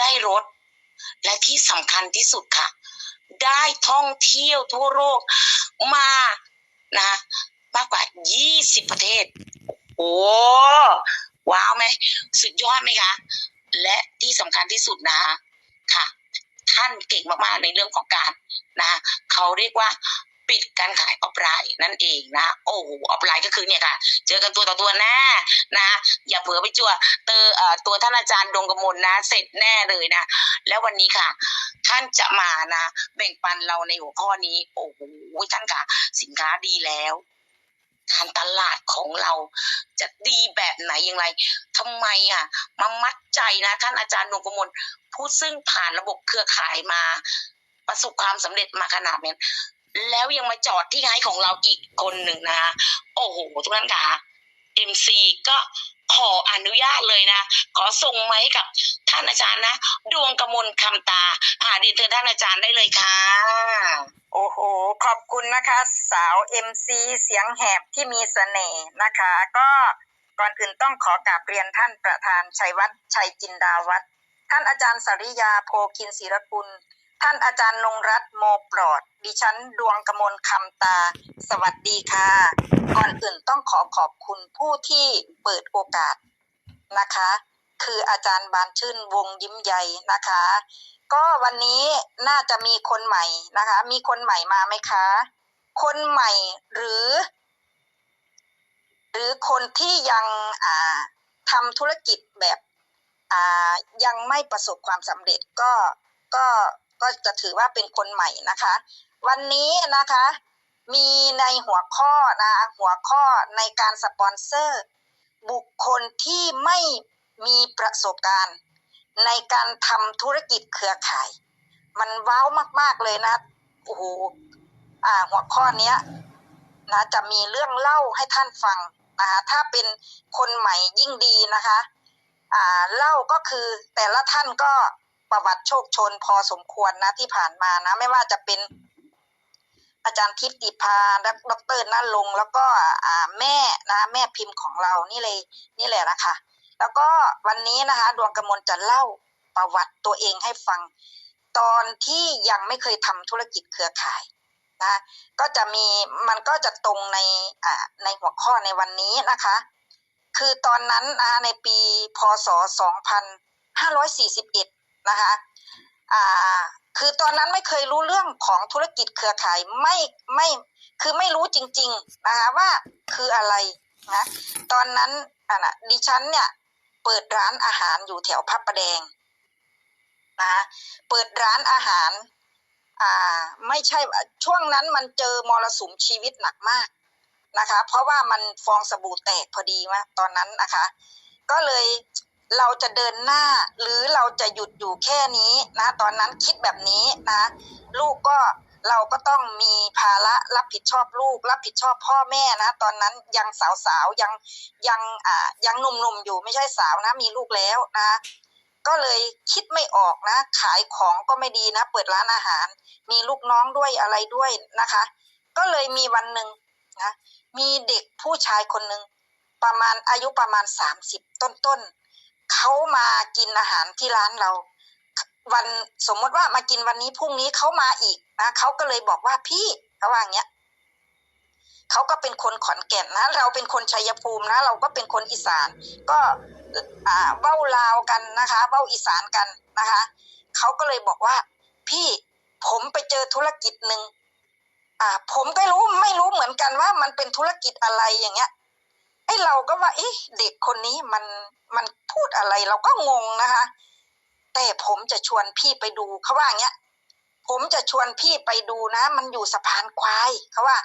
ได้รถ และที่สำคัญที่สุดค่ะ ได้ท่องเที่ยวทั่วโลกมานะมากกว่า 20 ประเทศ โอ้ว้าวไหมสุดยอดไหมคะ และที่สำคัญที่สุดนะคะค่ะ ท่านเก่งมากๆในเรื่องของการนะเขาเรียกว่า ปิดการขายออฟไลน์นั่นเองนะ โอ้โหออฟไลน์ก็คือเนี่ยค่ะ เจอกันตัวต่อตัวแน่นะ อย่าเผลอไปจั่วเตอเอ่อตัวท่านอาจารย์ดวงกมลนะ เสร็จแน่เลยนะ แล้ววันนี้ค่ะ ท่านจะมานะ แบ่งปันเราในหัวข้อนี้ โอ้โหท่านค่ะ สินค้าดีแล้วการตลาดของเราจะดีแบบไหนอย่างไรทำไมอะมามัดใจนะท่านอาจารย์ดวงกมลผู้ซึ่งผ่านระบบเครือข่ายมา ประสบความสำเร็จมาขนาดนี้ แล้วยังมาจอดที่ไฮของเราอีกคนหนึ่งนะ โอ้โหทุกท่านค่ะ MC ก็ขออนุญาตเลยนะ ขอส่งไม้ให้กับท่านอาจารย์นะ ดวงกมลคำตาอ่าเรียนเชิญท่านอาจารย์ได้เลยค่ะ โอ้โห ขอบคุณนะคะ สาว MC เสียงแหบที่มีเสน่ห์นะคะ ก็ก่อนอื่นต้องขอกราบเรียนท่านประธานชัยวัฒน์ชัยจินดาวัฒน์ท่านอาจารย์สริยาโพคินศิรกุล ท่านอาจารย์นงรัตน์โมปลอด ดิฉันดวงกมลคำตา สวัสดีค่ะ ก่อนอื่นต้องขอขอบคุณผู้ที่เปิดโอกาสนะคะ คืออาจารย์บานชื่นวงยิ้มใยนะคะ ก็วันนี้น่าจะมีคนใหม่นะคะ มีคนใหม่มาไหมคะ คนใหม่หรือ หรือคนที่ยังอ่าทำธุรกิจแบบอ่ายังไม่ประสบความสำเร็จก็ก็ ก็จะถือว่าเป็นคนใหม่นะคะ วันนี้นะคะ มีในหัวข้อนะคะหัวข้อในการสปอนเซอร์ บุคคลที่ไม่มีประสบการณ์ ในการทำธุรกิจเครือข่าย มันว้าวมาก ๆเลยนะโอ้โหอ่าหัวข้อเนี้ยนะจะมีเรื่องเล่าให้ท่านฟังนะคะถ้าเป็นคนใหม่ยิ่งดีนะคะ อ่าเล่าก็คือแต่ละท่านก็ ประวัติโชคชนพอสมควรนะที่ผ่านมานะ ไม่ว่าจะเป็นอาจารย์ทิพติพาและดรนั่นลง แล้วก็อ่าแม่นะแม่พิมพ์ของเรานี่เลยนี่แหละนะคะ แล้วก็วันนี้นะคะ ดวงกมลจะเล่าประวัติตัวเองให้ฟัง ตอนที่ยังไม่เคยทำธุรกิจเครือข่ายนะก็จะมีมันก็จะตรงในในหัวข้อในวันนี้นะคะ คือตอนนั้นนะในปีพศ 2541 นะคะอ่าคือตอนนั้นไม่เคยรู้เรื่องของธุรกิจเครือข่ายไม่ไม่คือไม่รู้จริง ๆนะคะว่าคืออะไรนะตอนนั้นอะนะดิฉันเนี่ยเปิดร้านอาหารอยู่แถวพระประแดงนะคะเปิดร้านอาหารอ่าไม่ใช่ช่วงนั้นมันเจอมรสุมชีวิตหนักมากนะคะ เพราะว่ามันฟองสบู่แตกพอดีว่าตอนนั้นนะคะ ก็เลย เราจะเดินหน้าหรือเราจะหยุดอยู่แค่นี้นะ ตอนนั้นคิดแบบนี้นะ ลูกก็เราก็ต้องมีภาระรับผิดชอบลูก รับผิดชอบพ่อแม่นะ ตอนนั้นยังสาวๆยังยังอ่ายังหนุ่มๆอยู่ไม่ใช่สาวนะ มีลูกแล้วนะ ก็เลยคิดไม่ออกนะ ขายของก็ไม่ดีนะ เปิดร้านอาหาร มีลูกน้องด้วยอะไรด้วยนะคะ ก็เลยมีวันหนึ่งนะ มีเด็กผู้ชายคนหนึ่งประมาณอายุประมาณสามสิบต้นๆ เขามากินอาหารที่ร้านเรา วันสมมติว่ามากินวันนี้พรุ่งนี้เขามาอีกนะเขาก็เลยบอกว่าพี่เขาว่าอย่างเงี้ยเขาก็เป็นคนขอนแก่นนะ เราเป็นคนชัยภูมินะ เราก็เป็นคนอีสาน ก็อ่าเว้าลาวกันนะคะเว้าอีสานกันนะคะเขาก็เลยบอกว่า พี่ผมไปเจอธุรกิจหนึ่งอ่า ผมก็รู้ไม่รู้เหมือนกันว่ามันเป็นธุรกิจอะไรอย่างเงี้ย ไอ้เราก็ว่าเอ๊ะเด็กคนนี้มันมันพูดอะไรเราก็งงนะคะ แต่ผมจะชวนพี่ไปดูเขาว่าอย่างเงี้ยผมจะชวนพี่ไปดูนะ มันอยู่สะพานควายเขาว่า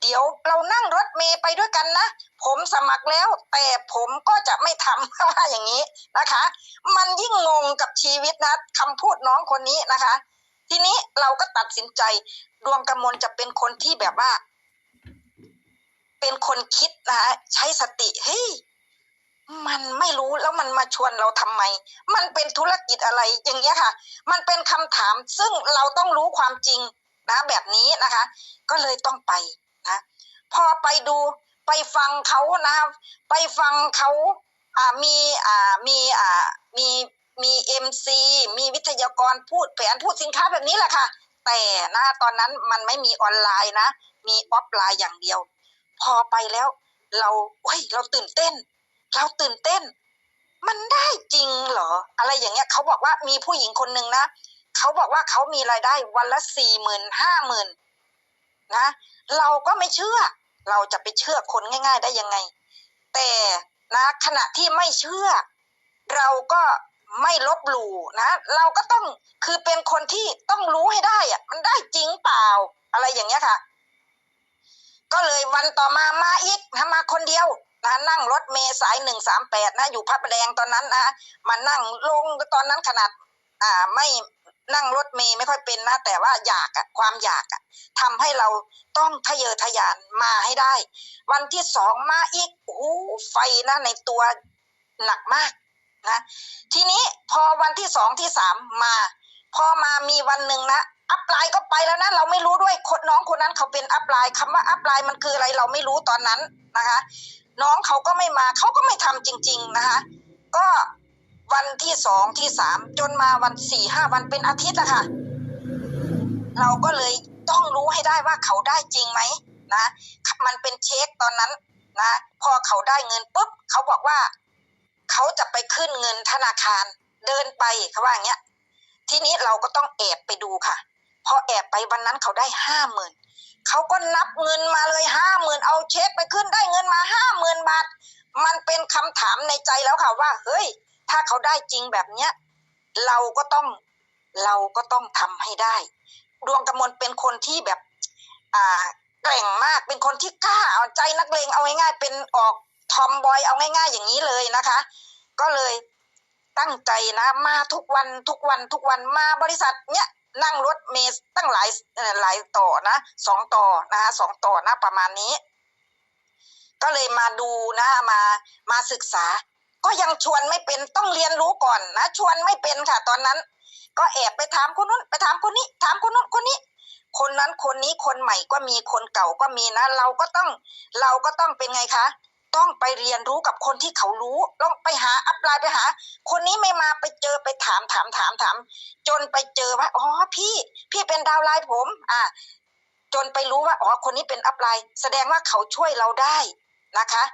เดี๋ยวเรานั่งรถเมย์ไปด้วยกันนะ ผมสมัครแล้ว แต่ผมก็จะไม่ทำเขาว่าอย่างนี้นะคะ มันยิ่งงงกับชีวิตนะคำพูดน้องคนนี้นะคะ ทีนี้เราก็ตัดสินใจดวงกมลจะเป็นคนที่แบบว่า เป็นคนคิดนะใช้สติเฮ้ยมันไม่รู้แล้วมันมาชวนเราทำไม มันเป็นธุรกิจอะไรอย่างเงี้ยค่ะ มันเป็นคำถามซึ่งเราต้องรู้ความจริงนะแบบนี้นะคะ ก็เลยต้องไปนะพอไปดูไปฟังเขานะไปฟังเขาอ่ามีอ่ามีอ่ามีมีเอ็มซีมีวิทยากรพูดแผนพูดสินค้าแบบนี้แหละค่ะ แต่นะตอนนั้นมันไม่มีออนไลน์นะ มีออฟไลน์อย่างเดียว พอไปแล้ว เราเฮ้ยเราตื่นเต้น เราตื่นเต้น มันได้จริงเหรอ อะไรอย่างเงี้ยเขาบอกว่ามีผู้หญิงคนหนึ่งนะเขาบอกว่าเขามีรายได้วันละสี่หมื่นห้าหมื่นนะ เราก็ไม่เชื่อ เราจะไปเชื่อคนง่าย ๆ ได้ยังไง แต่นะขณะที่ไม่เชื่อ เราก็ไม่ลบหลู่นะ เราก็ต้องคือเป็นคนที่ต้องรู้ให้ได้อะมันได้จริงเปล่า อะไรอย่างเงี้ยค่ะ ก็เลยวันต่อมามาอีกนะมาคนเดียวนะนั่งรถเมล์สายหนึ่งสามแปดนะอยู่พระประแดงตอนนั้นนะมานั่งลงตอนนั้นขนาด อ่าไม่นั่งรถเมล์ไม่ค่อยเป็นนะ แต่ว่าอยากอะความอยากอะทำให้เราต้องทะเยอทะยานมาให้ได้ วันที่สองมาอีกโอ้ไฟนะในตัวหนักมากนะ ทีนี้พอวันที่สองที่สามมา พอมามีวันหนึ่งนะ อัพไลน์ก็ไปแล้วนะเราไม่รู้ด้วยคนน้องคนนั้นเขาเป็นอัพไลน์คำว่าอัพไลน์มันคืออะไรเราไม่รู้ตอนนั้นนะคะ น้องเขาก็ไม่มาเขาก็ไม่ทำจริง ๆนะคะ ก็วันที่สองที่สามจนมาวันสี่ห้าวันเป็นอาทิตย์ละค่ะ เราก็เลยต้องรู้ให้ได้ว่าเขาได้จริงไหมนะมันเป็นเช็คตอนนั้นนะพอเขาได้เงินปุ๊บเขาบอกว่า เขาจะไปขึ้นเงินธนาคารเดินไปเขาว่าอย่างเงี้ย ทีนี้เราก็ต้องแอบไปดูค่ะ พอแอบไปวันนั้นเขาได้ห้าหมื่นเขาก็นับเงินมาเลยห้าหมื่นเอาเช็คไปขึ้นได้เงินมาห้าหมื่นบาท มันเป็นคำถามในใจแล้วค่ะว่า เฮ้ย ถ้าเขาได้จริงแบบเนี้ยเราก็ต้องเราก็ต้องทำให้ได้ ดวงกำมลเป็นคนที่แบบ อ่าแกร่งมากเป็นคนที่กล้าเอาใจนักเลงเอาง่ายๆเป็นออกทอมบอยเอาง่ายๆอย่างนี้เลยนะคะ ก็เลยตั้งใจนะมาทุกวันทุกวันทุกวันมาบริษัทเนี้ย นั่งรถเมล์ตั้งหลายหลายต่อนะสองต่อนะคะสองต่อนะประมาณนี้ ก็เลยมาดูนะมามาศึกษา ก็ยังชวนไม่เป็นต้องเรียนรู้ก่อนนะ ชวนไม่เป็นค่ะ ตอนนั้น ก็แอบไปถามคนนู้นไปถามคนนี้ ถามคนนู้นคนนี้ คนนั้นคนนี้คนใหม่ก็มีคนเก่าก็มีนะ เราก็ต้องเราก็ต้องเป็นไงคะ ต้องไปเรียนรู้กับคนที่เขารู้ต้องไปหาอัพไลน์ไปหา คนนี้ไม่มาไปเจอไปถามถามถามถาม จนไปเจอว่าอ๋อพี่พี่เป็นดาวไลน์ผม อ่า จนไปรู้ว่าอ๋อคนนี้เป็นอัพไลน์แสดงว่าเขาช่วยเราได้นะคะ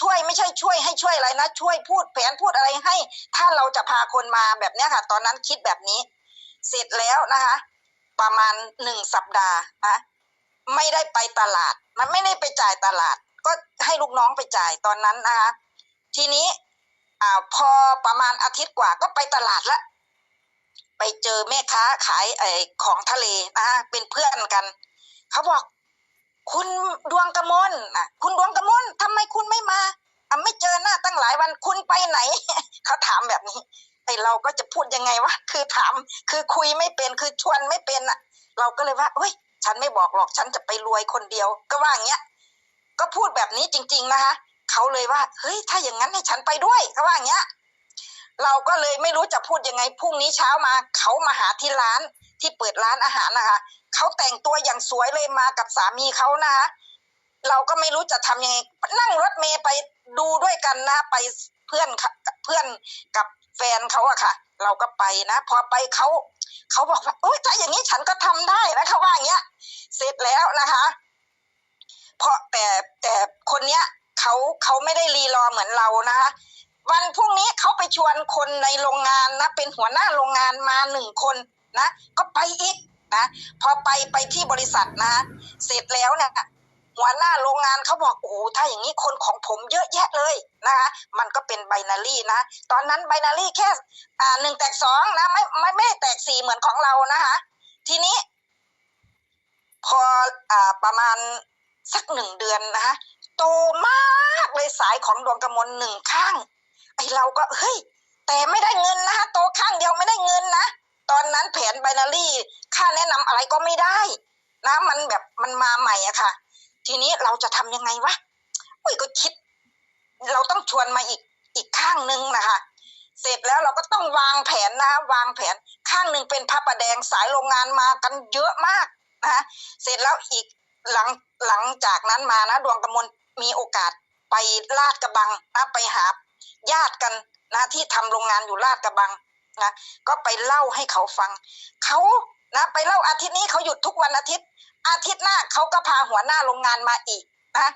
ช่วยไม่ใช่ช่วยให้ช่วยอะไรนะ ช่วยพูดแผนพูดอะไรให้ ถ้าเราจะพาคนมาแบบนี้ค่ะ ตอนนั้นคิดแบบนี้ เสร็จแล้วนะคะ ประมาณหนึ่งสัปดาห์นะไม่ได้ไปตลาด มันไม่ได้ไปจ่ายตลาด ก็ให้ลูกน้องไปจ่ายตอนนั้นนะคะ ทีนี้อ่าพอประมาณอาทิตย์กว่าก็ไปตลาดละ ไปเจอแม่ค้าขายไอของทะเลนะเป็นเพื่อนกัน เขาบอก คุณดวงกระมลอะคุณดวงกระมลทำไมคุณไม่มาอะไม่เจอหน้าตั้งหลายวันคุณไปไหน เขาถามแบบนี้ไอเราก็จะพูดยังไงวะคือถาม คือคุยไม่เป็นคือชวนไม่เป็นอะเราก็เลยว่าเฮ้ย ฉันไม่บอกหรอกฉันจะไปรวยคนเดียว ก็ว่าอย่างเงี้ย ก็พูดแบบนี้จริง ๆนะคะเขาเลยว่าเฮ้ยถ้าอย่างนั้นให้ฉันไปด้วยก็ว่าอย่างเงี้ย เราก็เลยไม่รู้จะพูดยังไงพรุ่งนี้เช้ามาเขามาหาที่ร้านที่เปิดร้านอาหารนะคะเขาแต่งตัวอย่างสวยเลยมากับสามีเขานะคะเราก็ไม่รู้จะทำยังไงนั่งรถเมย์ไปดูด้วยกันนะไปเพื่อนเพื่อนกับแฟนเขาอะค่ะ เราก็ไปนะพอไปเขาเขาบอกว่าโอ้ยถ้าอย่างนี้ฉันก็ทำได้นะเขาว่าอย่างเงี้ย เสร็จแล้วนะคะ เพราะแต่แต่คนเนี้ยเขาเขาไม่ได้รีรอเหมือนเรานะคะวันพรุ่งนี้เขาไปชวนคนในโรงงานนะ เป็นหัวหน้าโรงงานมาหนึ่งคนนะ ก็ไปอีกนะพอไปไปที่บริษัทนะ เสร็จแล้วเนี่ยหัวหน้าโรงงานเขาบอกโอ้ถ้าอย่างนี้คนของผมเยอะแยะเลยนะคะมันก็เป็นไบนารี่นะ ตอนนั้นไบนารี่แค่อ่าหนึ่งแตกสองนะไม่ไม่ไม่แตกสี่เหมือนของเรานะคะ ทีนี้ พออ่าประมาณ สักหนึ่งเดือนนะคะโตมากเลยสายของดวงกระมลหนึ่งข้างไอเราก็เฮ้ยแต่ไม่ได้เงินนะคะโตข้างเดียวไม่ได้เงินนะตอนนั้นแผนไบนารี่ค่าแนะนำอะไรก็ไม่ได้ นะ มันแบบมันมาใหม่อะค่ะ ทีนี้เราจะทำยังไงวะอุ้ยก็คิด เราต้องชวนมาอีกอีกข้างหนึ่งนะคะเสร็จแล้วเราก็ต้องวางแผนนะคะวางแผนข้างหนึ่งเป็นพระประแดงสายโรงงานมากันเยอะมากนะคะเสร็จแล้วอีกหลัง หลังจากนั้นมานะดวงกมลมีโอกาสไปลาดกระบังนะไปหาญาติกันนะที่ทำโรงงานอยู่ลาดกระบังนะก็ไปเล่าให้เขาฟังเขานะไปเล่าอาทิตย์นี้เขาหยุดทุกวันอาทิตย์ อาทิตย์หน้าเขาก็พาหัวหน้าโรงงานมาอีกนะ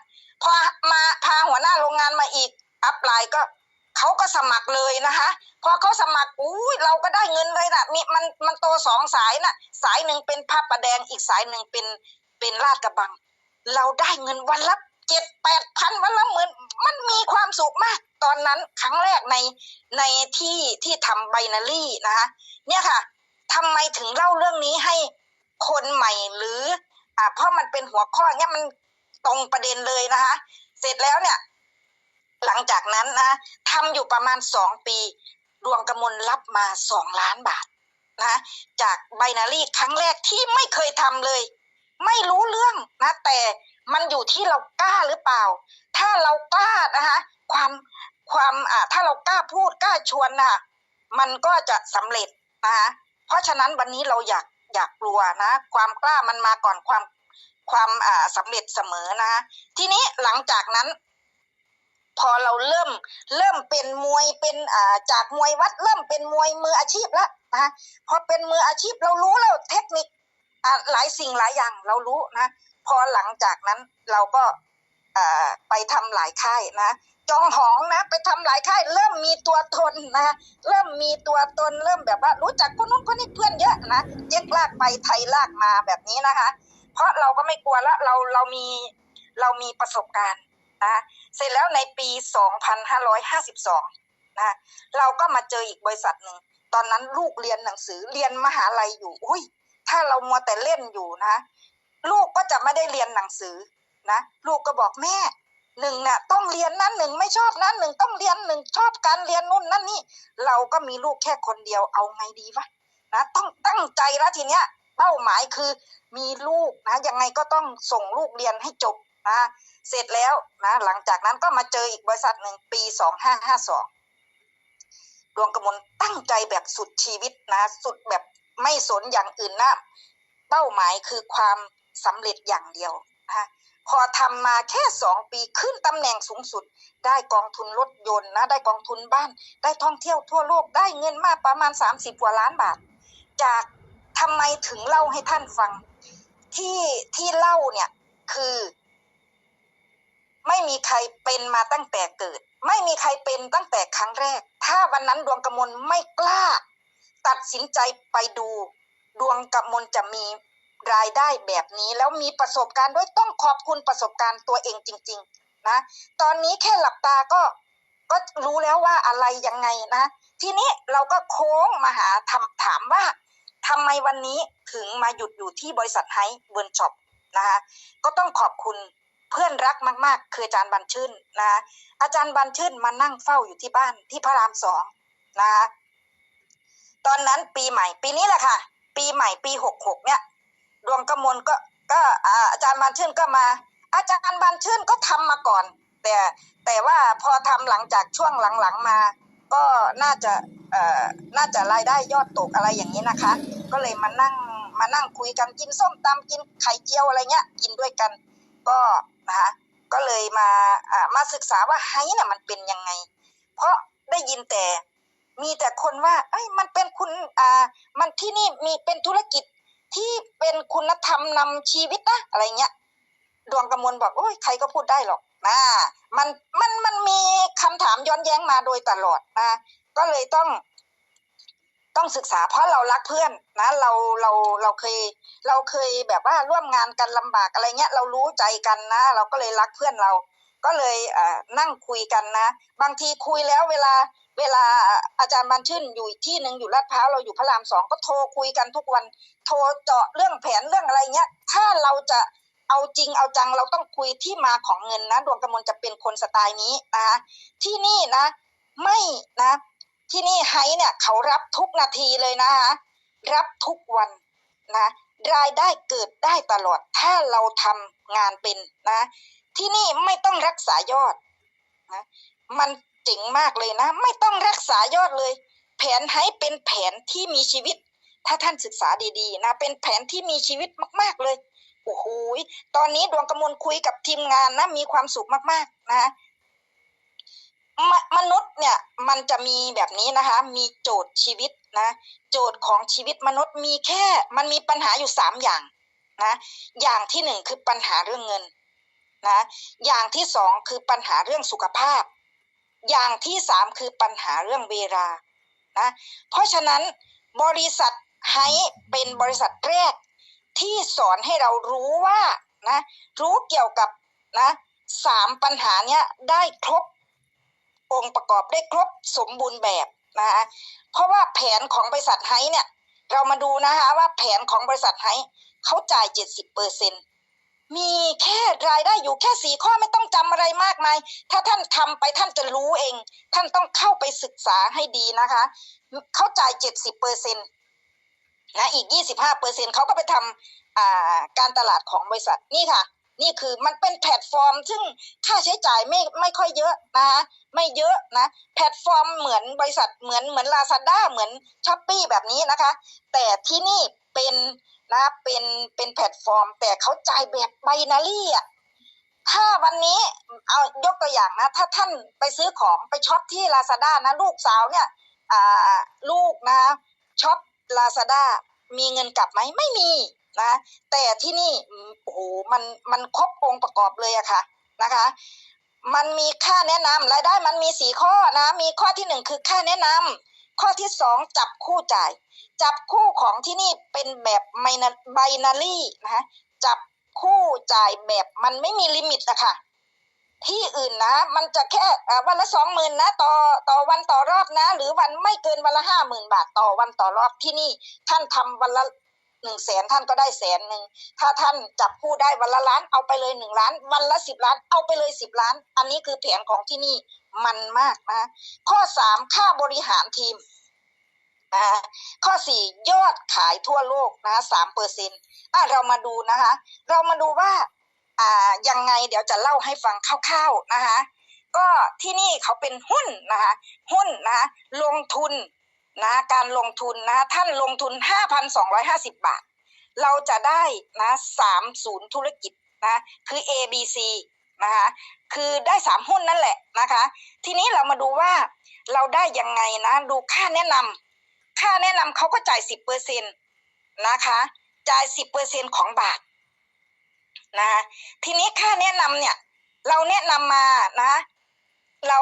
พอมาพาหัวหน้าโรงงานมาอีก อัพไลน์ก็เขาก็สมัครเลยนะคะพอเขาสมัครอุ้ยเราก็ได้เงินเลยนะมีมันมันโตสองสายนะสายหนึ่งเป็นภาพประแดงอีกสายหนึ่งเป็นเป็นลาดกระบัง เราได้เงินวันละเจ็ดแปดพันวันละหมื่นมันมีความสุขมาก ตอนนั้นครั้งแรกในในที่ที่ทำไบนารี่นะคะเนี่ยค่ะทำไมถึงเล่าเรื่องนี้ให้คนใหม่หรืออ่าเพราะมันเป็นหัวข้อเนี่ยมันตรงประเด็นเลยนะคะ เสร็จแล้วเนี่ย หลังจากนั้นนะทำอยู่ประมาณสองปี ดวงกระมลรับมาสองล้านบาทนะจากไบนารี่ครั้งแรกที่ไม่เคยทำเลย ไม่รู้เรื่องนะแต่มันอยู่ที่เรากล้าหรือเปล่า ถ้าเรากล้านะคะความความอ่าถ้าเรากล้าพูดกล้าชวนนะมันก็จะสำเร็จนะคะเพราะฉะนั้นวันนี้เราอยากอยากกลัวนะ ความกล้ามันมาก่อนความความอ่าสำเร็จเสมอนะทีนี้หลังจากนั้น พอเราเริ่มเริ่มเป็นมวยเป็นอ่าจากมวยวัดเริ่มเป็นมวยมืออาชีพแล้วนะพอเป็นมืออาชีพเรารู้แล้วเทคนิค หลายสิ่งหลายอย่างเรารู้นะ พอหลังจากนั้นเราก็อ่าไปทำหลายค่ายนะจองหองนะไปทำหลายค่ายเริ่มมีตัวตนนะ เริ่มมีตัวตนเริ่มแบบว่ารู้จักคนนู้นคนนี้เพื่อนเยอะนะเจ๊กลากไปไทยลากมาแบบนี้นะคะ เพราะเราก็ไม่กลัวล้วเราเรามีเรามีประสบการณ์นะเสร็จแล้วในปี 2552นะเราก็มาเจออีกบริษัทหนึ่งตอนนั้นลูกเรียนหนังสือเรียนมหาลัยอยู่ อุ้ย ถ้าเรามัวแต่เล่นอยู่นะ ลูกก็จะไม่ได้เรียนหนังสือนะ ลูกก็บอกแม่หนึ่งเนี่ยต้องเรียนนั้นหนึ่งไม่ชอบนั้นหนึ่งต้องเรียนหนึ่งชอบการเรียนนู่นนั่นนี่ เราก็มีลูกแค่คนเดียวเอาไงดีวะนะต้องตั้งใจแล้วทีเนี้ยเป้าหมายคือมีลูกนะยังไงก็ต้องส่งลูกเรียนให้จบนะเสร็จแล้วนะหลังจากนั้นก็มาเจออีกบริษัทหนึ่งปีสองห้าห้าสองดวงกระมวลตั้งใจแบบสุดชีวิตนะ สุดแบบ ไม่สนอย่างอื่นนะเป้าหมายคือความสำเร็จอย่างเดียวนะพอทำมาแค่สองปีขึ้นตำแหน่งสูงสุด ได้กองทุนรถยนต์นะได้กองทุนบ้าน ได้ท่องเที่ยวทั่วโลกได้เงินมากประมาณสามสิบกว่าล้านบาท จากทำไมถึงเล่าให้ท่านฟัง ที่ที่เล่าเนี่ยคือ ไม่มีใครเป็นมาตั้งแต่เกิด ไม่มีใครเป็นตั้งแต่ครั้งแรก ถ้าวันนั้นดวงกระมลไม่กล้า ตัดสินใจไปดู ดวงกระมลจะมีรายได้แบบนี้แล้วมีประสบการณ์ด้วยต้องขอบคุณประสบการณ์ตัวเองจริง ๆ นะ ตอนนี้แค่หลับตาก็ก็รู้แล้วว่าอะไรยังไงนะ ทีนี้เราก็โค้งมาหาทำถามว่าทำไมวันนี้ถึงมาหยุดอยู่ที่บริษัทไฮเวิร์นช็อปนะคะก็ต้องขอบคุณเพื่อนรักมาก ๆ คืออาจารย์บันชื่นนะอาจารย์บันชื่นมานั่งเฝ้าอยู่ที่บ้านที่พระรามสองนะคะ ตอนนั้นปีใหม่ ปีนี้แหละค่ะ ปีใหม่ปีหกหกเนี่ยดวงกมลก็ก็อาจารย์บันชื่นก็มา อาจารย์บันชื่นก็ทำมาก่อน แต่แต่ว่าพอทำหลังจากช่วงหลังๆมา ก็น่าจะเอ่อน่าจะรายได้ยอดตกอะไรอย่างนี้นะคะ ก็เลยมานั่งมานั่งคุยกันกินส้มตำกินไข่เจียวอะไรเงี้ยกินด้วยกัน ก็นะคะก็เลยมาอ่ามาศึกษาว่าไฮเนี่ยมันเป็นยังไง เพราะได้ยินแต่ มีแต่คนว่าเอ้ยมันเป็นคุณอ่า มันที่นี่มีเป็นธุรกิจที่เป็นคุณธรรมนำชีวิตนะอะไรเงี้ยดวงกำมลบอกโอ้ยใครก็พูดได้หรอกนะมันมันมันมีคำถามย้อนแย้งมาโดยตลอดนะก็เลยต้อง ต้องศึกษาเพราะเรารักเพื่อนนะเราเราเราเคย เราเคยแบบว่าร่วมงานกันลำบากอะไรเงี้ย เรารู้ใจกันนะ เราก็เลยรักเพื่อนเรา ก็เลยเอ่อนั่งคุยกันนะ บางทีคุยแล้วเวลา เวลาอาจารย์บันชื่นอยู่อีกที่หนึ่งอยู่ลาดพร้าวเราอยู่พระรามสองก็โทรคุยกันทุกวัน โทรเจาะเรื่องแผนเรื่องอะไรเงี้ย ถ้าเราจะเอาจริงเอาจังเราต้องคุยที่มาของเงินนะดวงกำมลจะเป็นคนสไตล์นี้นะที่นี่นะ ไม่นะ ที่นี่ไฮเนี่ยเขารับทุกนาทีเลยนะคะรับทุกวันนะรายได้เกิดได้ตลอดถ้าเราทำงานเป็นนะ ที่นี่ไม่ต้องรักษายอดนะมัน จ๋งมากเลยนะ ไม่ต้องรักษายอดเลย แผนไฮเป็นแผนที่มีชีวิต ถ้าท่านศึกษาดีๆ นะ เป็นแผนที่มีชีวิตมาก ๆเลยโอ้โหตอนนี้ดวงกระมลคุยกับทีมงานนะมีความสุขมากๆนะมมนุษย์เนี่ยมันจะมีแบบนี้นะคะ มีโจทย์ชีวิตนะ โจทย์ของชีวิตมนุษย์มีแค่ มันมีปัญหาอยู่สามอย่างนะ อย่างที่หนึ่งคือปัญหาเรื่องเงินนะ อย่างที่สองคือปัญหาเรื่องสุขภาพ อย่างที่สามคือปัญหาเรื่องเวลานะเพราะฉะนั้นบริษัทไฮเป็นบริษัทแรกที่สอนให้เรารู้ว่านะรู้เกี่ยวกับนะสามปัญหาเนี้ยได้ครบองค์ประกอบได้ครบสมบูรณ์แบบนะคะเพราะว่าแผนของบริษัทไฮเนี่ยเรามาดูนะคะว่าแผนของบริษัทไฮเขาจ่ายเจ็ดสิบเปอร์เซ็น มีแค่รายได้อยู่แค่สี่ข้อไม่ต้องจำอะไรมากมาย ถ้าท่านทำไปท่านจะรู้เอง ท่านต้องเข้าไปศึกษาให้ดีนะคะ เข้าใจเจ็ดสิบเปอร์เซ็นตนะอีกยี่สิบห้าเปอร์เซ็นเขาก็ไปทำการตลาดของบริษัทนี่ค่ะ นี่คือมันเป็นแพลตฟอร์ม ซึ่งค่าใช้จ่ายไม่ไม่ค่อยเยอะนะคะไม่เยอะนะ แพลตฟอร์มเหมือนบริษัทเหมือนเหมือนลาซาด้าเหมือนช้อปปีแบบนี้นะคะ แต่ที่นี่เป็น นะเป็นเป็นแพลตฟอร์ม แต่เขาจ่ายแบบไบนารี่อะถ้าวันนี้เอายกตัวอย่างนะ ถ้าท่านไปซื้อของไปช็อปที่ลาซาด้านะ ลูกสาวเนี่ยอ่าลูกนะช็อปลาซาด้ามีเงินกลับไหมไม่มีนะ แต่ที่นี่โอ้โหมันมันครบองค์ประกอบเลยอะค่ะนะคะ มันมีค่าแนะนำรายได้มันมีสี่ข้อนะ มีข้อที่หนึ่งคือค่าแนะนำ ข้อที่สองจับคู่จ่าย จับคู่ของที่นี่เป็นแบบไบนารีนะจับคู่จ่ายแบบมันไม่มีลิมิตนะคะที่อื่นนะ มันจะแค่วันละสองหมื่นนะต่อต่อวันต่อรอบนะ หรือวันไม่เกินวันละห้าหมื่นบาทต่อวันต่อรอบที่นี่ ท่านทำวันละ หนึ่งแสนท่านก็ได้แสนหนึ่งถ้าท่านจับผู้ได้วันละล้านเอาไปเลยหนึ่งล้าน วันละสิบล้านเอาไปเลยสิบล้าน อันนี้คือแผนของที่นี่มันมากนะ ข้อสามค่าบริหารทีมนะข้อสี่ยอดขายทั่วโลกนะสามเปอร์เซ็นต์อะเรามาดูนะคะ เรามาดูว่าอ่ายังไงเดี๋ยวจะเล่าให้ฟังคร่าวๆนะคะ ก็ที่นี่เขาเป็นหุ้นนะคะ หุ้นนะลงทุน นะการลงทุนนะท่านลงทุน 5,250 บาท เราจะได้นะสามศูนย์ธุรกิจนะคือ A B C นะคะคือได้สามหุ้นนั่นแหละนะคะ ทีนี้เรามาดูว่าเราได้ยังไงนะ ดูค่าแนะนำค่าแนะนำเขาก็จ่ายสิบเปอร์เซ็นตนะคะจ่ายสิบเปอร์เซ็นของบาทนะทีนี้ค่าแนะนำเนี่ย เราแนะนำมานะ เรา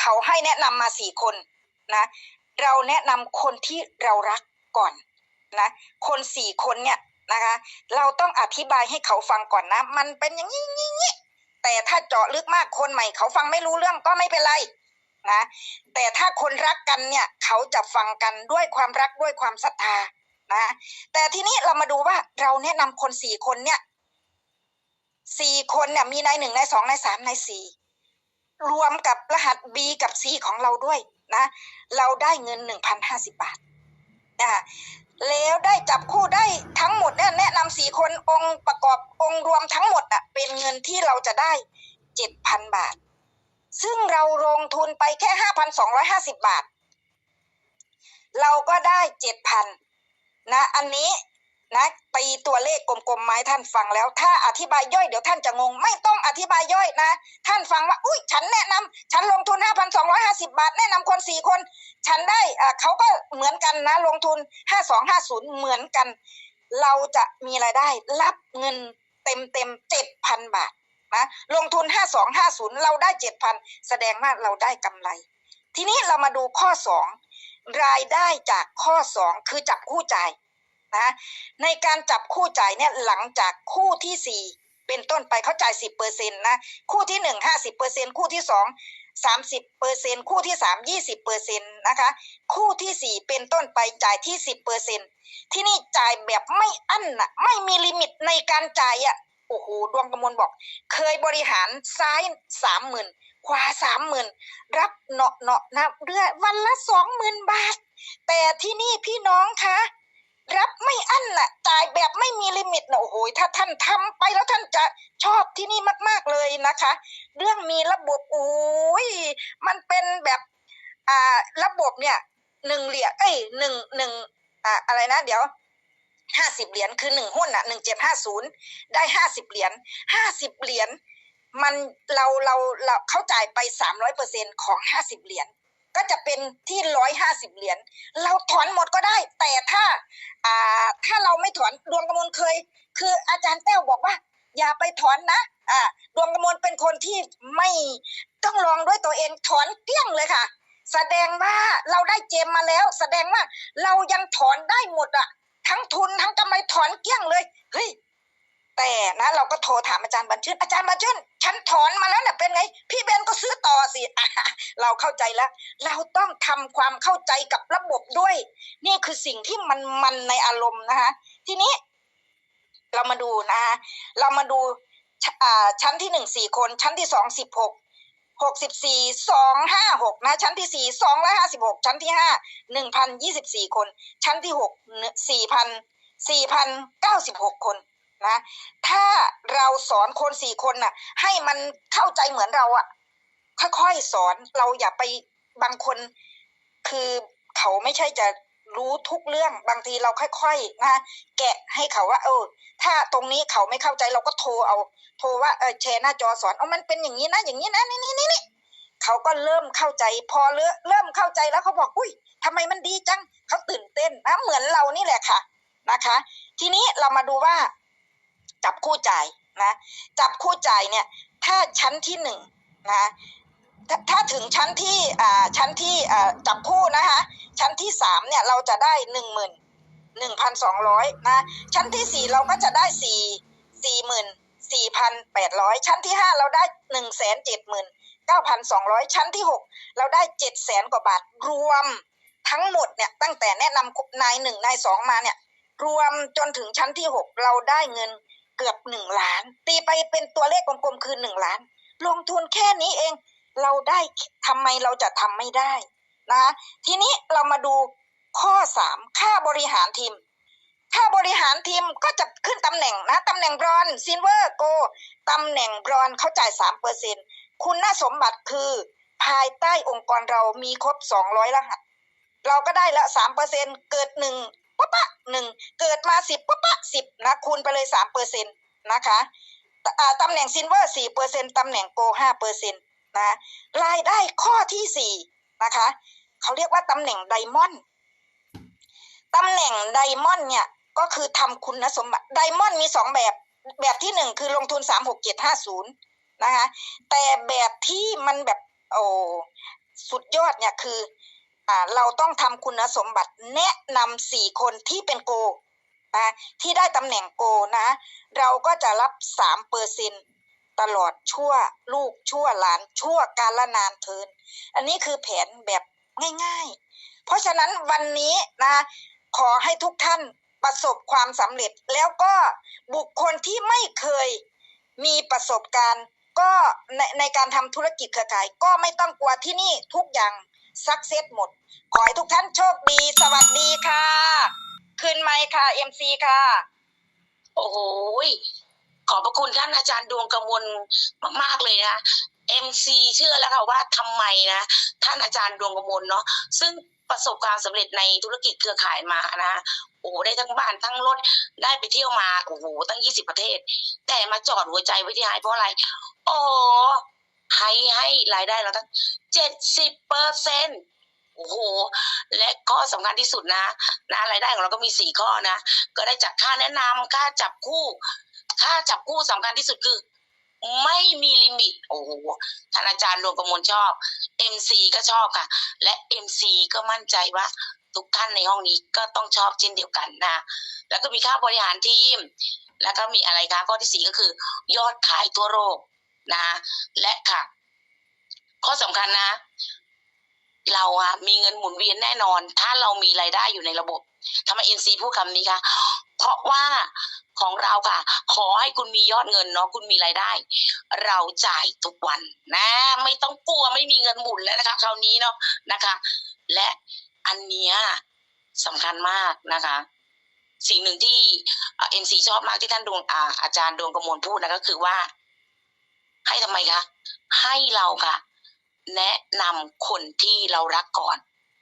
เขาให้แนะนำมาสี่คนนะ เราแนะนำคนที่เรารักก่อนนะ คนสี่คนเนี่ยนะคะ เราต้องอธิบายให้เขาฟังก่อนนะ มันเป็นอย่างนี้นี้แต่ถ้าเจาะลึกมากคนใหม่เขาฟังไม่รู้เรื่องก็ไม่เป็นไรนะ แต่ถ้าคนรักกันเนี่ยเขาจะฟังกันด้วยความรักด้วยความศรัทธานะ แต่ทีนี้เรามาดูว่าเราแนะนำคนสี่คนเนี่ยสี่คนเนี่ยมีในหนึ่งในสองในสามในสี่รวมกับรหัส B กับ C ของเราด้วย นะ เราได้เงินหนึ่งพันห้าสิบบาทนะแล้วได้จับคู่ได้ทั้งหมดเนี่ยแนะนำสี่คนองค์ประกอบองค์รวมทั้งหมดอะเป็นเงินที่เราจะได้เจ็ดพันบาท ซึ่งเราลงทุนไปแค่ห้าพันสองร้อยห้าสิบบาท เราก็ได้เจ็ดพันนะ อันนี้ นะตีตัวเลขกลมๆไม้ท่านฟังแล้ว ถ้าอธิบายย่อยเดี๋ยวท่านจะงง ไม่ต้องอธิบายย่อยนะ ท่านฟังว่า อุ้ยฉันแนะนำฉันลงทุนห้าพันสองร้อยห้าสิบาท แนะนำคนสี่คน ฉันได้อ่าเขาก็เหมือนกันนะ ลงทุนห้าสองห้าศูนย์เหมือนกัน เราจะมีรายได้รับเงินเต็มเต็มเจ็ดพันบาทนะลงทุนห้าสองห้าศูนย์เราได้เจ็ดพันแสดงว่าเราได้กำไร ทีนี้เรามาดูข้อสองรายได้จากข้อสองคือจับคู่จ่าย นะในการจับคู่จ่ายเนี่ยหลังจากคู่ที่สี่เป็นต้นไปเขาจ่ายสิบเปอร์เซ็นต์นะคู่ที่หนึ่งห้าสิบเปอร์เซ็นต์คู่ที่สองสามสิบเปอร์เซ็นต์คู่ที่สามยี่สิบเปอร์เซ็นต์นะคะ คู่ที่สี่เป็นต้นไปจ่ายที่สิบเปอร์เซ็นต์ที่นี่จ่ายแบบไม่อั้นนะไม่มีลิมิตในการจ่ายอะ่ะโอ้โหดวงกำมลบอก เคยบริหารซ้ายสามหมื่นขวาสามหมื่นรับเนาะเนาะนะเดือนวันละสองหมื่นบาท แต่ที่นี่พี่น้องคะ รับไม่อั้นน่ะจ่ายแบบไม่มีลิมิตนะโอ้โหถ้าท่านทำไปแล้วท่านจะชอบที่นี่มาก ๆเลยนะคะ เรื่องมีระบบโอ้ยมันเป็นแบบอ่าระบบเนี่ยหนึ่งเหรียญเอ้ยหนึ่งหนึ่งอ่าอะไรนะ เดี๋ยวห้าสิบเหรียญคือหนึ่งหุ้นอะหนึ่งเจ็ดห้าศูนย์ได้ห้าสิบเหรียญห้าสิบเหรียญมันเราเราเราเขาจ่ายไปสามร้อยเปอร์เซ็นของห้าสิบเหรียญ ก็จะเป็นที่ร้อยห้าสิบเหรียญเราถอนหมดก็ได้ แต่ถ้าอ่าถ้าเราไม่ถอนดวงกระมวลเคย คืออาจารย์แต้วบอกว่า อย่าไปถอนนะอ่าดวงกระมวลเป็นคนที่ไม่ต้องลองด้วยตัวเองถอนเกลี้ยงเลยค่ะ แสดงว่าเราได้เจมมาแล้ว แสดงว่าเรายังถอนได้หมดอะทั้งทุนทั้งกำไรถอนเกลี้ยงเลยเฮ้ยแต่นะเราก็โทรถามอาจารย์บัญชื่นอาจารย์บัญชื่น ฉันถอนมาแล้วเนี่ยเป็นไง พี่เบนก็ซื้อต่อสิเราเข้าใจแล้ว เราต้องทำความเข้าใจกับระบบด้วย นี่คือสิ่งที่มันมันในอารมณ์นะคะ ทีนี้ เรามาดูนะคะเรามาดูชอ่าชั้นที่หนึ่งสี่คน ชั้นที่สองสิบหกหกสิบสี่สองห้าหกนะชั้นที่สี่สองร้อยห้าสิบหกชั้นที่ห้าหนึ่งพันยี่สิบสี่คน ชั้นที่หกสี่พันสี่พันเก้าสิบหกคน นะ ถ้าเราสอนคนสี่คนน่ะ ให้มันเข้าใจเหมือนเราอะค่อยๆสอนเราอย่าไปบางคน คือเขาไม่ใช่จะรู้ทุกเรื่องบางทีเราค่อยๆนะแกะให้เขาว่า เออ ถ้าตรงนี้เขาไม่เข้าใจเราก็โทรเอา โทรว่าเออแชร์หน้าจอสอนเอามันเป็นอย่างนี้นะอย่างนี้นะนี่นี่นี่นี่เขาก็เริ่มเข้าใจ พอเริ่มเริ่มเข้าใจแล้วเขาบอกอุ้ยทำไมมันดีจังเขาตื่นเต้นนะเหมือนเรานี่แหละค่ะนะคะ ทีนี้เรามาดูว่า จับคู่จ่ายนะจับคู่จ่ายเนี่ยถ้าชั้นที่หนึ่งนะถ้าถ้าถึงชั้นที่อ่าชั้นที่อ่าจับคู่นะคะชั้นที่สามเนี่ยเราจะได้หนึ่งหมื่นหนึ่งพันสองร้อยนะชั้นที่สี่เราก็จะได้สี่สี่หมื่นสี่พันแปดร้อยชั้นที่ห้าเราได้หนึ่งแสนเจ็ดหมื่นเก้าพันสองร้อยชั้นที่หกเราได้เจ็ดแสนกว่าบาทรวมทั้งหมดเนี่ยตั้งแต่แนะนำนายหนึ่งนายสองมาเนี่ยรวมจนถึงชั้นที่หกเราได้เงิน กือบหนึ่งล้าน ตีไปเป็นตัวเลขกลมๆคือหนึ่งล้าน ลงทุนแค่นี้เอง เราได้ทำไมเราจะทำไม่ได้นะคะทีนี้เรามาดูข้อสามค่าบริหารทีม ค่าบริหารทีมก็จะขึ้นตำแหน่งนะตำแหน่งบรอนซิลเวอร์โกตำแหน่งบรอนเขาจ่ายสามเปอร์เซ็นคุณน่าสมบัติคือ ภายใต้องค์กรเรามีครบสองร้อยรหัส เราก็ได้ละสามเปอร์เซ็นเกิดหนึ่ง ปั๊บปะหนึ่งเกิดมาสิบปั๊บปะสิบนะคูณไปเลยสามเปอร์เซ็นต์นะคะตำแหน่งซิลเวอร์สี่เปอร์เซ็นตำแหน่งโกห้าเปอร์เซ็นต์นะรายได้ข้อที่สี่นะคะเขาเรียกว่าตำแหน่งไดมอนด์ตำแหน่งไดมอนด์เนี่ยก็คือทำคุณสมบัติไดมอนด์มีสองแบบแบบที่หนึ่งคือลงทุนสามหกเจ็ดห้าศูนย์นะคะแต่แบบที่มันแบบโอ้สุดยอดเนี่ยคือ เราต้องทำคุณสมบัติแนะนำสี่คนที่เป็นโกนะที่ได้ตำแหน่งโกนะ เราก็จะรับสามเปอร์เซ็นตลอดชั่วลูกชั่วหลานชั่วกาลนานเทิน อันนี้คือแผนแบบง่ายๆ เพราะฉะนั้นวันนี้นะ ขอให้ทุกท่านประสบความสำเร็จแล้วก็บุคคลที่ไม่เคยมีประสบการณ์ ก็ในในการทำธุรกิจเครือข่าย ก็ไม่ต้องกลัวที่นี่ทุกอย่าง สักเซสหมด ขอให้ทุกท่านโชคดี สวัสดีค่ะ คืนไมค์ค่ะ MC ค่ะ โอ้โหยขอบพระคุณท่านอาจารย์ดวงกระมวลมากๆเลยนะ MC เชื่อแล้วค่ะว่าทำไมนะ ท่านอาจารย์ดวงกระมวลเนาะซึ่งประสบความสำเร็จในธุรกิจเครือข่ายมานะโอ้ได้ทั้งบ้านทั้งรถได้ไปเที่ยวมาโอ้โหตั้งยี่สิบประเทศ แต่มาจอดหัวใจไว้ที่ไฮเพราะอะไร โอ้ ให้ให้รายได้เราตั้งเจ็ดสิบเปอร์เซ็นโอ้โห และข้อสำคัญที่สุดนะนะรายได้ของเราก็มีสี่ข้อนะ ก็ได้จากค่าแนะนำค่าจับคู่ ค่าจับคู่สำคัญที่สุดคือ ไม่มีลิมิต โอ้โหท่านอาจารย์ดวงกมลชอบ MC ก็ชอบค่ะ และ MC ก็มั่นใจว่าทุกท่านในห้องนี้ก็ต้องชอบเช่นเดียวกันนะ แล้วก็มีค่าบริหารทีม แล้วก็มีอะไรคะข้อที่สี่ก็คือ ยอดขายทั่วโลก นะและค่ะ ข้อสำคัญนะ เราอะมีเงินหมุนเวียนแน่นอน ถ้าเรามีรายได้อยู่ในระบบทำไม NC พูดคำนี้คะเพราะว่าของเราค่ะ ขอให้คุณมียอดเงินเนาะคุณมีรายได้ เราจ่ายทุกวันนะ ไม่ต้องกลัวไม่มีเงินหมุนแล้วนะคะคราวนี้เนาะนะคะ และอันเนี้ยสำคัญมากนะคะ สิ่งหนึ่งที่เอ็นซีชอบมากที่ท่านดวงอาอาจารย์ดวงกระมวลพูดนะก็คือว่า ให้ทำไมคะ ให้เราค่ะ แนะนำคนที่เรารักก่อน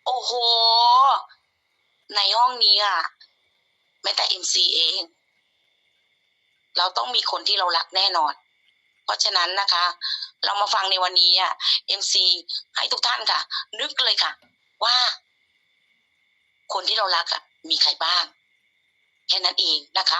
โอ้โห ในห้องนี้อะแม้แต่เอ็มซีเอง เราต้องมีคนที่เรารักแน่นอน เพราะฉะนั้นนะคะ เรามาฟังในวันนี้อะ MC ให้ทุกท่านค่ะ นึกเลยค่ะ ว่า คนที่เรารักอะมีใครบ้าง แค่นั้นเองนะคะ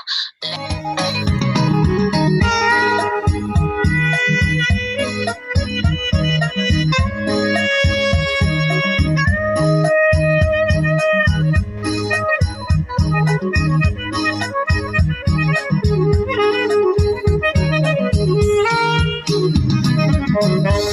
Thank you.